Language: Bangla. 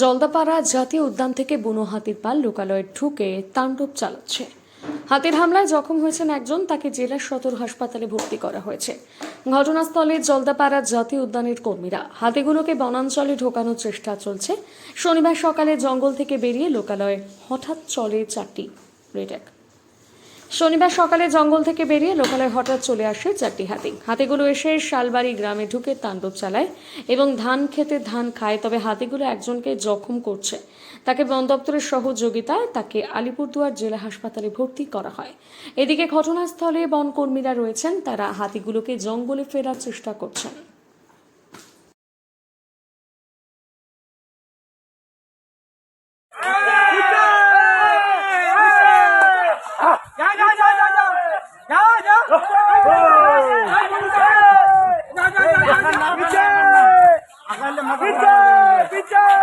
জলদাপাড়া জাতীয় উদ্যান থেকে বুনো হাতির পাল লোকালয়ে ঢুকে তাণ্ডব চালাচ্ছে। হাতির হামলায় জখম হয়েছেন একজন, তাকে জেলা সদর হাসপাতালে ভর্তি করা হয়েছে। ঘটনাস্থলে জলদাপাড়া জাতীয় উদ্যানের কর্মীরা হাতিগুলোকে বনাঞ্চলে ঢোকানোর চেষ্টা চলছে। শনিবার সকালে জঙ্গল থেকে বেরিয়ে লোকালয়ে হঠাৎ চলে চারটি রেডেক শনিবার সকালে জঙ্গল থেকে বেরিয়ে লোকালয় হঠাৎ চলে আসে চারটি হাতি। হাতিগুলো এসে শালবাড়ি গ্রামে ঢুকে তাণ্ডব চালায় এবং ধান খেতে ধান খায়, তবে হাতিগুলো একজনকে জখম করছে। তাকে বন দপ্তরের সহযোগিতায় তাকে আলিপুরদুয়ার জেলা হাসপাতালে ভর্তি করা হয়। এদিকে ঘটনাস্থলে বনকর্মীরা রয়েছেন, তারা হাতিগুলোকে জঙ্গলে ফেরার চেষ্টা করছেন। বিচার বিচার